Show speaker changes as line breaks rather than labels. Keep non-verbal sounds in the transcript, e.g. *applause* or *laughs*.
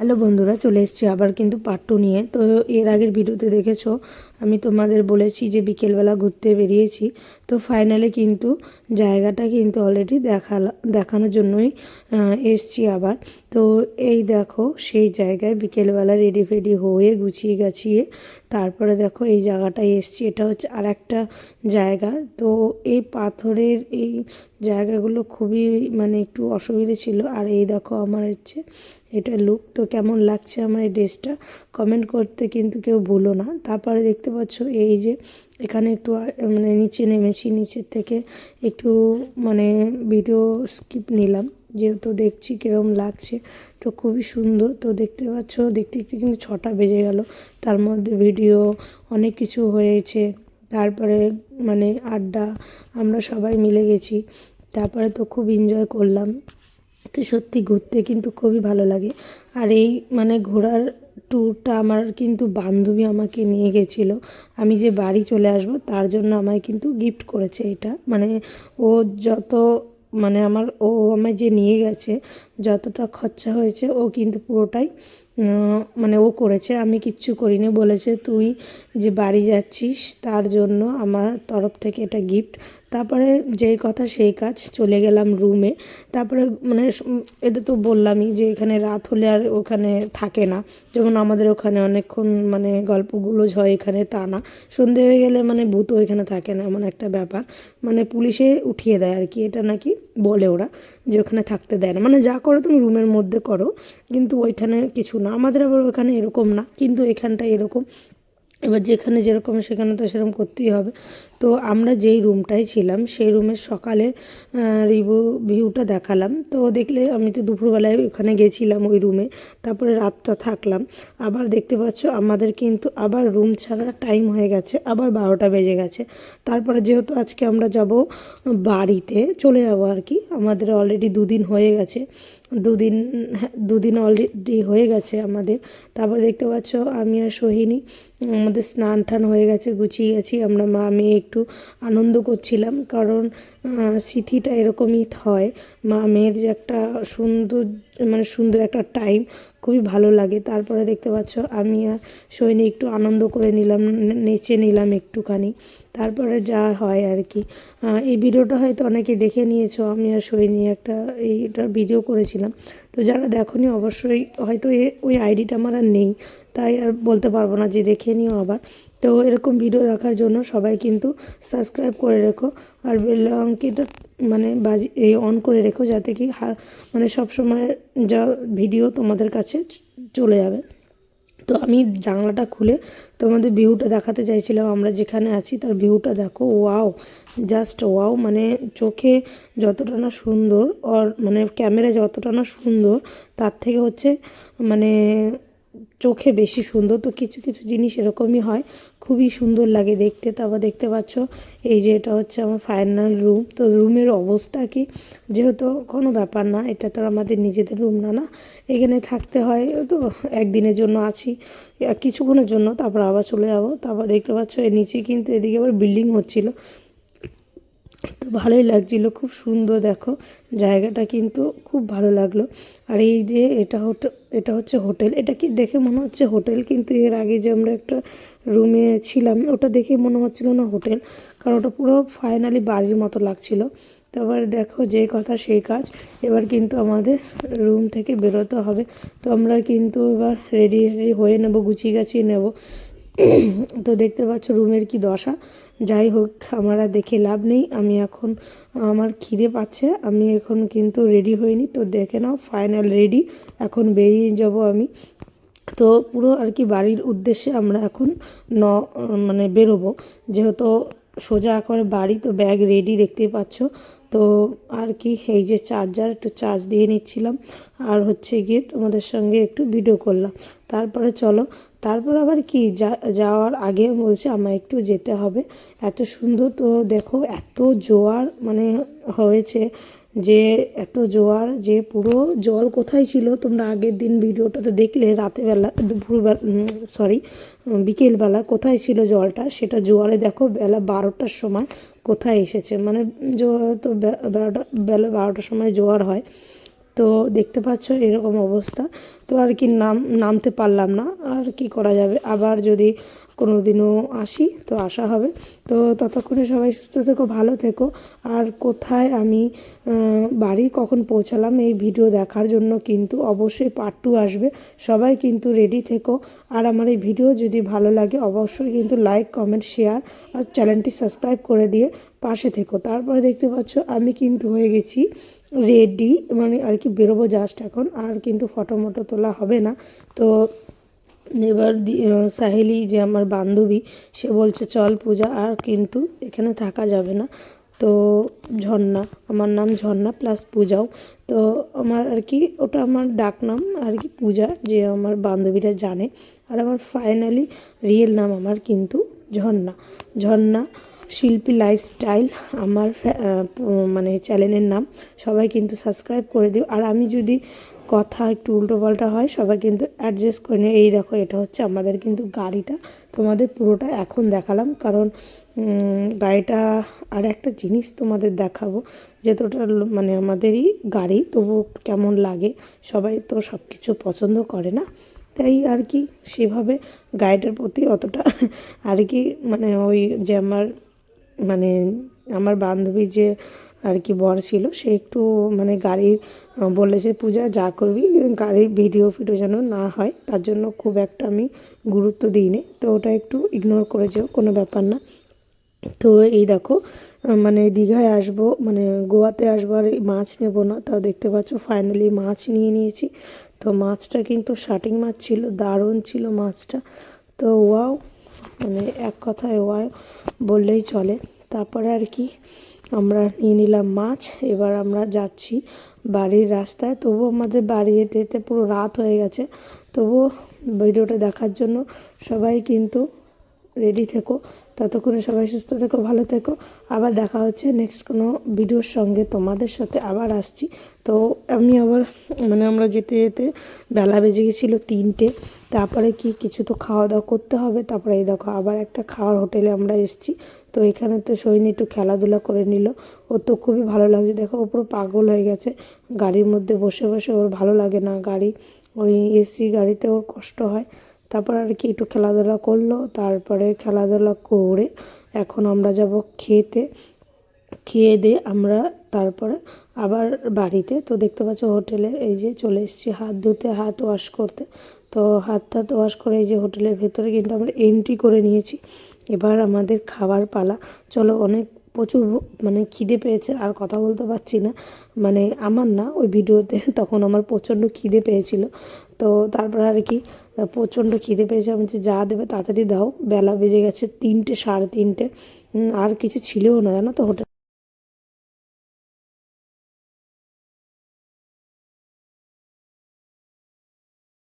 Hello বন্ধুরা, চলে এসেছি আবার কিন্তু পার্ট টু নিয়ে। তো এর আগের ভিডিওতে দেখেছ, আমি তোমাদের বলেছি যে বিকেলবেলা ঘুরতে বেরিয়েছি। তো ফাইনালি কিন্তু জায়গাটা কিন্তু অলরেডি দেখালা, দেখানোর জন্যই এসছি আবার। তো এই দেখো, সেই জায়গায় বিকেলবেলা রেডি ফেডি হয়ে গুছিয়ে গাছিয়ে তারপরে দেখো এই জায়গাটায় এসছি। এটা হচ্ছে আর একটা জায়গা। তো এই পাথরের এই জায়গাগুলো খুবই মানে একটু অসুবিধে ছিল। আর এই দেখো আমার হচ্ছে এটা লুক তো কেমন লাগছে আমার এই ড্রেসটা? কমেন্ট করতে কিন্তু কেউ ভুলো না। তারপরে দেখতে পাচ্ছ এই যে এখানে একটু মানে নিচে নেমেছি, নিচের থেকে একটু মানে ভিডিও স্কিপ নিলাম। যেহেতু দেখছি কীরকম লাগছে, তো খুবই সুন্দর। তো দেখতে পাচ্ছ, দেখতে দেখতে কিন্তু ছটা বেজে গেল। তার মধ্যে ভিডিও অনেক কিছু হয়েছে। তারপরে মানে আড্ডা, আমরা সবাই মিলে গেছি। তারপরে তো খুব এনজয় করলাম। তো সত্যি ঘুরতে কিন্তু খুবই ভালো লাগে। আর এই মানে ঘোরার ট্যুরটা আমার কিন্তু বান্ধবী আমাকে নিয়ে গেছিল। আমি যে বাড়ি চলে আসব, তার জন্য আমায় কিন্তু গিফট করেছে এটা। মানে ও যত মানে আমার, ও আমায় যে নিয়ে গেছে, যতটা খরচা হয়েছে, ও কিন্তু পুরোটাই মানে ও করেছে, আমি কিচ্ছু করিনি। বলেছে, তুই যে বাড়ি যাচ্ছিস, তার জন্য আমার তরফ থেকে এটা গিফট তারপরে যেই কথা, সেই কাজ, চলে গেলাম রুমে তারপরে মানে এটা তো বললামই যে, এখানে রাত হলে আর ওখানে থাকে না। যেমন আমাদের ওখানে অনেকক্ষণ মানে গল্পগুলো হয় এখানে তা না সন্ধে হয়ে গেলে মানে ভূত এখানে থাকে না, এমন একটা ব্যাপার। মানে পুলিশে উঠিয়ে দেয় আর কি, এটা নাকি বলে ওরা, যে ওখানে থাকতে দেয় না। মানে যা করো তুমি রুমের মধ্যে করো, কিন্তু ওইখানে কিছু না। আমাদের আবার ওখানে এরকম না, কিন্তু এখানটা এরকম। এবার যেখানে যেরকম সেখানে তো সেরকম করতেই হবে। তো আমরা যেই রুমটায় ছিলাম, সেই রুমের সকালে রিভিউ ভিউটা দেখালাম। তো দেখলে আমি তো দুপুরবেলায় ওখানে গেছিলাম ওই রুমে তারপরে রাতটা থাকলাম। আবার দেখতে পাচ্ছ, আমাদের কিন্তু আবার রুম ছাড়া টাইম হয়ে গেছে, আবার বারোটা বেজে গেছে। তারপরে যেহেতু আজকে আমরা যাব বাড়িতে, চলে যাব আর কি। আমাদের অলরেডি দুদিন হয়ে গেছে। দুদিন দুদিন অলরেডি হয়ে গেছে আমাদের। তারপর দেখতে পাচ্ছ, আমি আর সোহিনী, আমাদের স্নান টান হয়ে গেছে, গুছিয়ে গেছি আমরা মা মেয়ে একটু আনন্দ করছিলাম, কারণ সিথিটা এরকমই হয় মা, মেয়ের যে একটা সুন্দর মানে সুন্দর একটা টাইম খুবই ভালো লাগে। তারপরে দেখতে পাচ্ছ, আমি আর সৈনি একটু আনন্দ করে নিলাম নেচে নিলাম একটুখানি। তারপরে যা হয় আর কি। এই ভিডিওটা হয়তো অনেকে দেখে নিয়েছো, আমি আর সৈনি একটা এইটার ভিডিও করেছিলাম। তো যারা দেখোনি, অবশ্যই হয়তো এ, ওই আইডিটা আমার আর নেই। তাই আর বলতে পারব না যে দেখে নিও আবার। তো এরকম ভিডিও দেখার জন্য সবাই কিন্তু সাবস্ক্রাইব করে রেখো। আর বেল আংটিটা মানে বাজি, এই অন করে রেখো যাতে কি হার মানে সব সময় যা ভিডিও তোমাদের কাছে চলে যাবে। তো আমি জানলাটা খুলে তোমাদের ভিউটা দেখাতে চাইছিলাম। আমরা যেখানে আছি তার ভিউটা দেখো। ওয়াও জাস্ট ওয়াও মানে চোখে যতটা না সুন্দর আর মানে ক্যামেরা যতটা না সুন্দর, তার থেকে হচ্ছে মানে চোখে বেশি সুন্দর। তো কিছু কিছু জিনিস এরকমই হয়। খুবই সুন্দর লাগে দেখতে। তারপর দেখতে পাচ্ছ, এই যে এটা হচ্ছে আমার ফাইনাল রুম তো রুমের অবস্থা কি? যেহেতু কোনো ব্যাপার না, এটা তো আমাদের নিজেদের রুম না না? এখানে থাকতে হয়, তো একদিনের জন্য আছি, কিছুক্ষণের জন্য, তারপর আবার চলে যাব। তারপর দেখতে পাচ্ছ, এর নিচে কিন্তু এদিকে আবার বিল্ডিং হচ্ছিল। তো ভালোই লাগছিল, খুব সুন্দর দেখো জায়গাটা কিন্তু খুব ভালো লাগল। আর এই যে এটা হোটেল এটা হচ্ছে হোটেল, এটা কি দেখে মনে হচ্ছে হোটেল কিন্তু এর আগে যে আমরা একটা রুমে ছিলাম, ওটা দেখে মনে হচ্ছিল না হোটেল, কারণ ওটা পুরো ফাইনালি বাড়ির মতো লাগছিল। তারপর দেখো যে কথা সেই কাজ, এবার কিন্তু আমাদের রুম থেকে বেরোতে হবে। তো আমরা কিন্তু এবার রেডি রেডি হয়ে নেব, গুছিয়ে গাছিয়ে নেব। তো দেখতে পাচ্ছ রুমের কি দশা। যাই হোক, আমার আর দেখে লাভ নেই। আমি এখন, আমার খিদে পাচ্ছে, আমি এখন কিন্তু রেডি হইনি। তো দেখে নাও ফাইনাল রেডি এখন বেরিয়ে যাব আমি। তো পুরো আর কি বাড়ির উদ্দেশ্যে আমরা এখন ন মানে বেরোবো। যেহেতু সোজা করে বাড়ি, তো ব্যাগ রেডি দেখতেই পাচ্ছ। তো আর কি, এই যে চার্জার একটু চার্জ দিয়ে নিচ্ছিলাম। আর হচ্ছে গিয়ে তোমাদের সঙ্গে একটু ভিডিও করলাম। তারপরে চলো তারপর আবার কি? যাওয়ার আগে বলছে আমায় একটু যেতে হবে। এত সুন্দর তো দেখো, এত জোয়ার মানে হয়েছে যে, এত জোয়ার যে পুরো জল কোথায় ছিল? তোমরা আগের দিন ভিডিওটাতে দেখলে, রাতেবেলা, দুপুরবেলা সরি বিকেলবেলা কোথায় ছিল জলটা? সেটা জোয়ারে দেখো, বেলা বারোটার সময় কোথায় এসেছে? মানে তো বেলাটা, বেলা বারোটার সময় জোয়ার হয়। তো দেখতে পাচ্ছ এরকম অবস্থা। তো আর কি নাম, নামতে পারলাম না। আর কি করা যাবে? আবার যদি কোনো দিনও আসি, তো আসা হবে। তো ততক্ষণে সবাই সুস্থ থেকো, ভালো থেকো। আর কোথায় আমি বাড়ি কখন পৌঁছালাম এই ভিডিও দেখার জন্য কিন্তু অবশ্যই পার্ট টু আসবে। সবাই কিন্তু রেডি থেকো। আর আমার এই ভিডিও যদি ভালো লাগে, অবশ্যই কিন্তু লাইক কমেন্ট শেয়ার আর চ্যানেলটি সাবস্ক্রাইব করে দিয়ে পাশে থেকো। তারপরে দেখতে পাচ্ছ আমি কিন্তু হয়ে গেছি রেডি মানে আর কি বেরোবো জাস্ট এখন। আর কিন্তু ফটো মটো তোলা হবে না। তো এবার সাহেলি যে আমার বান্ধবী, সে বলছে, চল পূজা, আর কিন্তু এখানে থাকা যাবে না। তো ঝর্ণা, আমার নাম ঝর্ণা প্লাস পূজাও। তো আমার আর কি, ওটা আমার ডাকনাম আর কি পূজা, যে আমার বান্ধবীরা জানে। আর আমার ফাইনালি রিয়েল নাম আমার কিন্তু ঝর্ণা। ঝর্ণা শিল্পী লাইফস্টাইল আমার মানে চ্যানেলের নাম, সবাই কিন্তু সাবস্ক্রাইব করে দিও। আর আমি যদি কথা একটু উল্টোপাল্টা হয়, সবাই কিন্তু অ্যাডজাস্ট করে নিও। এই দেখো, এটা হচ্ছে আমাদের কিন্তু গাড়িটা। তোমাদের পুরোটা এখন দেখালাম, কারণ গাড়িটা আর একটা জিনিস তোমাদের দেখাবো যেহেতু ওটা মানে আমাদেরই গাড়ি, তবু কেমন লাগে, সবাই তো সব কিছু পছন্দ করে না। তাই আর কি, সেভাবে গাড়িটার প্রতি অতটা *laughs* আর কি মানে ওই যে আমার মানে আমার বান্ধবী যে আর কি বর ছিল, সে একটু মানে গাড়ির বলেছে পূজা, যা করবি গাড়ির ভিডিও ফিডিও যেন না হয়, তার জন্য খুব একটা আমি গুরুত্ব দিইনি। তো ওটা একটু ইগনোর করে যেও কোনো ব্যাপার না। তো এই দেখো মানে দীঘায় আসব মানে গোয়াতে আসব আর মাছ নেব না, তাও দেখতে পাচ্ছ ফাইনালি মাছ নিয়ে নিয়েছি। তো মাছটা কিন্তু শাটিং মাছ ছিল, দারুণ ছিল মাছটা। তো ওয়াও মানে এক কথায় ওয়াই বললেই চলে। তারপরে আর কি, আমরা নিয়ে নিলাম মাছ, এবার আমরা যাচ্ছি বাড়ির রাস্তায়। তবু আমাদের বাড়ি হেঁটে হেঁটে পুরো রাত হয়ে গেছে। তবুও ভিডিওটা দেখার জন্য সবাই কিন্তু রেডি থেকো। ততক্ষণে সবাই সুস্থ থেকো, ভালো থেকো। আবার দেখা হচ্ছে নেক্সট কোনো ভিডিওর সঙ্গে তোমাদের সাথে আবার আসছি। তো আমি আবার মানে আমরা যেতে যেতে বেলা বেজে গেছিল তিনটে। তারপরে কি কিছু তো খাওয়া দাওয়া করতে হবে। তারপরে এই দেখো আবার একটা খাওয়ার হোটেলে আমরা এসেছি। তো এখানে তো সৈনী একটু খেলাধুলা করে নিল। ওর তো খুবই ভালো লাগছে। দেখো ও পুরো পাগল হয়ে গেছে। গাড়ির মধ্যে বসে বসে ওর ভালো লাগে না। গাড়ি, ওই এসি গাড়িতে ওর কষ্ট হয়। তারপর আর কি একটু খেলাধুলা করল, তারপরে খেলাধুলা করে এখন আমরা যাব খেতে। খেয়ে দিয়ে আমরা তারপরে আবার বাড়িতে। তো দেখতে পাচ্ছ হোটেলে এই যে চলে এসেছি হাত ধুতে, হাত ওয়াশ করতে। তো হাত টাত ওয়াশ করে এই যে হোটেলের ভেতরে কিন্তু আমরা এন্ট্রি করে নিয়েছি। এবার আমাদের খাবার পালা। চলো অনেক প্রচুর মানে খিদে পেয়েছে, আর কথা বলতে পারছি না। মানে আমার না, ওই ভিডিওতে *laughs* তখন আমার প্রচণ্ড খিদে পেয়েছিল। তো তারপর আর কি, প্রচণ্ড খিদে পেয়েছে। আমি বলছি, যা দেবে তাড়াতাড়ি দাও। বেলা বেজে গেছে তিনটে, সাড়ে তিনটে। আর কিছু ছিলও না, জানো তো হোটেল।